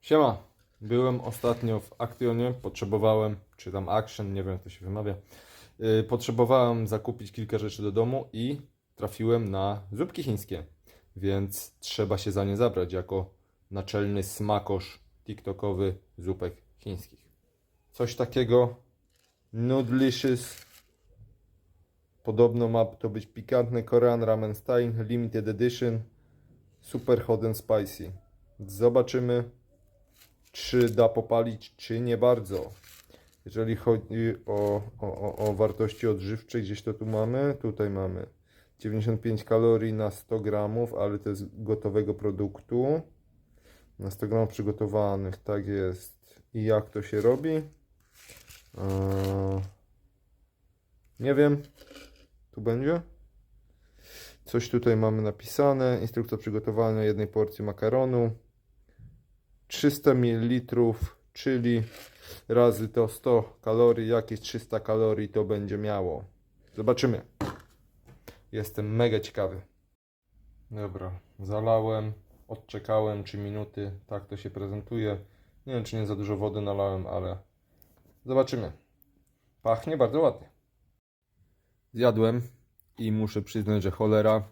Siema. Byłem ostatnio w Actionie, potrzebowałem, czy tam Action, nie wiem jak to się wymawia. Yy, potrzebowałem zakupić kilka rzeczy do domu i trafiłem na zupki chińskie. Więc trzeba się za nie zabrać jako naczelny smakosz TikTokowy zupek chińskich. Coś takiego Noodlicious. Podobno ma to być pikantny Korean Ramen Style Limited Edition Super Hot and Spicy. Zobaczymy, czy da popalić, czy nie bardzo. Jeżeli chodzi o, o, o, wartości odżywcze, gdzieś to tu mamy. Tutaj mamy 95 kalorii na 100 gramów, ale to jest gotowego produktu. Na 100 gramów przygotowanych, tak jest. I jak to się robi? Eee, nie wiem. Tu będzie? Coś tutaj mamy napisane. Instrukcja przygotowania jednej porcji makaronu. 300 ml, czyli razy to 100 kalorii, jakieś 300 kalorii to będzie miało. Zobaczymy. Jestem mega ciekawy. Dobra, zalałem, odczekałem 3 minuty, tak to się prezentuje. Nie wiem, czy nie za dużo wody nalałem, ale zobaczymy. Pachnie bardzo ładnie. Zjadłem i muszę przyznać, że cholera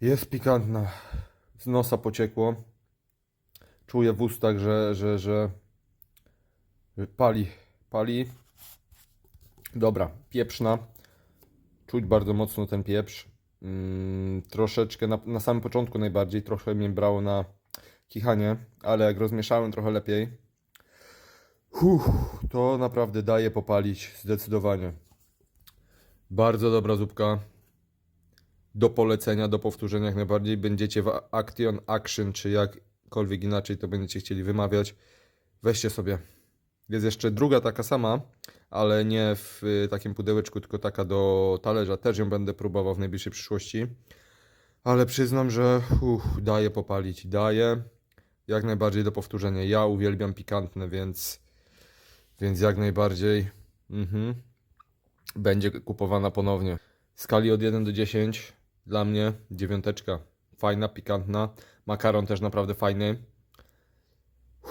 jest pikantna. Z nosa pociekło. Czuję w ustach, że, że, że pali, pali. Dobra, pieprzna. Czuć bardzo mocno ten pieprz. Mm, troszeczkę na, na samym początku najbardziej, trochę mnie brało na kichanie, ale jak rozmieszałem trochę lepiej, to naprawdę daje popalić zdecydowanie. Bardzo dobra zupka. Do polecenia, do powtórzenia jak najbardziej. Będziecie w Action, Action, czy jakkolwiek inaczej to będziecie chcieli wymawiać. Weźcie sobie. Jest jeszcze druga taka sama, ale nie w y, takim pudełeczku, tylko taka do talerza. Też ją będę próbował w najbliższej przyszłości. Ale przyznam, że daje popalić. Daje jak najbardziej do powtórzenia. Ja uwielbiam pikantne, więc, więc jak najbardziej mhm, będzie kupowana ponownie. W skali od 1 do 10 dla mnie dziewiąteczka. Fajna, pikantna. Makaron też naprawdę fajny.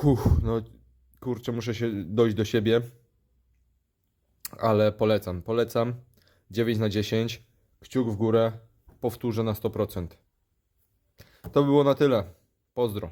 Uff, no kurczę, muszę się dojść do siebie. Ale polecam, polecam. 9 na 10. Kciuk w górę. Powtórzę na 100%. To było na tyle. Pozdro.